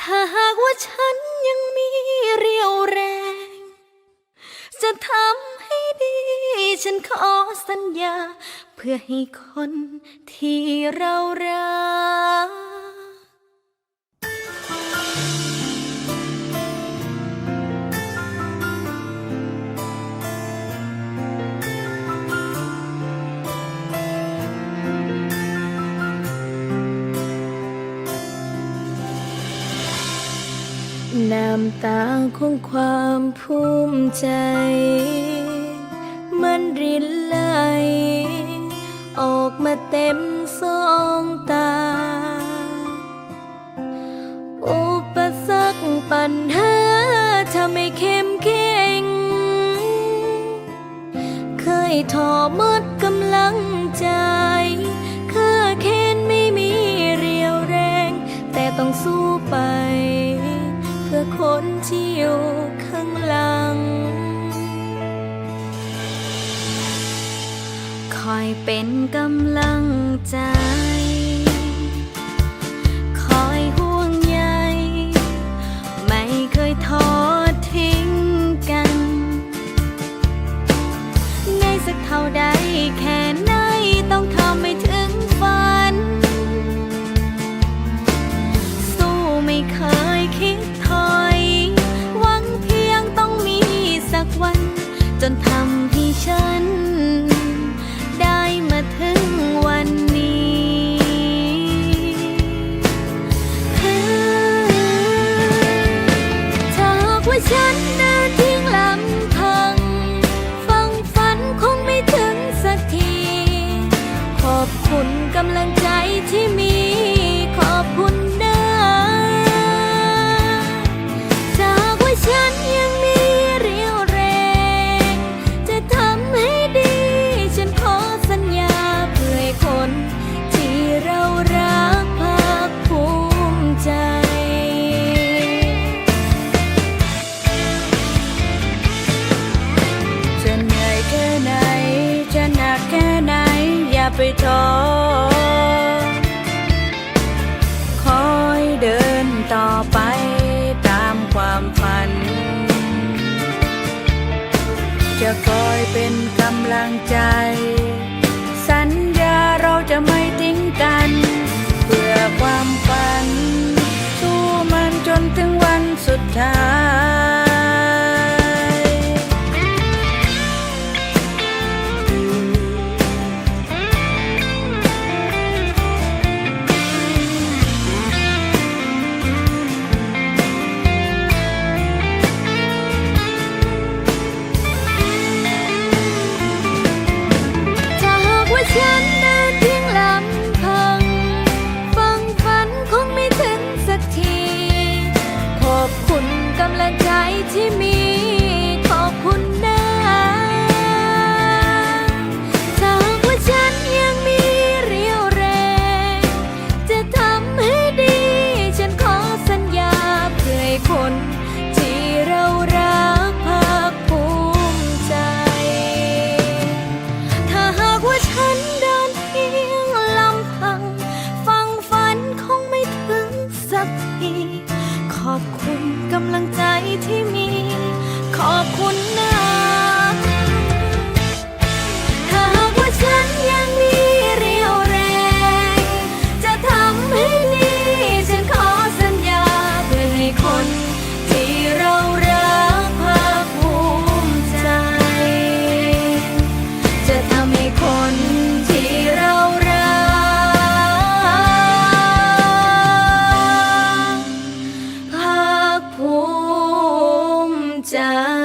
ถ้าหากว่าฉันยังมีเรี่ยวแรง จะทำให้ดี ฉันขอสัญญา เพื่อให้คนที่เรารัก น้ำตาของความภูมิใจ มันรินไหล ออกมาเต็มสองตา อุปสรรคปัญหาทำให้เข้มแข็ง เคยท้อหมดกำลังใจข้าเค้นไม่มีเรียวแรง แต่ต้องสู้ไป คนที่อยู่ข้างหลัง คอยเป็นกำลัง อบคุณกำลังใจที่มี ไปท้อคอยเดินต่อไปตามความฝัน จะคอยเป็นกำลังใจ ฉันเดินทิ้งลำพัง ฟังฝันคงไม่ถึงสักที ขอบคุณกำลังใจที่มี 想。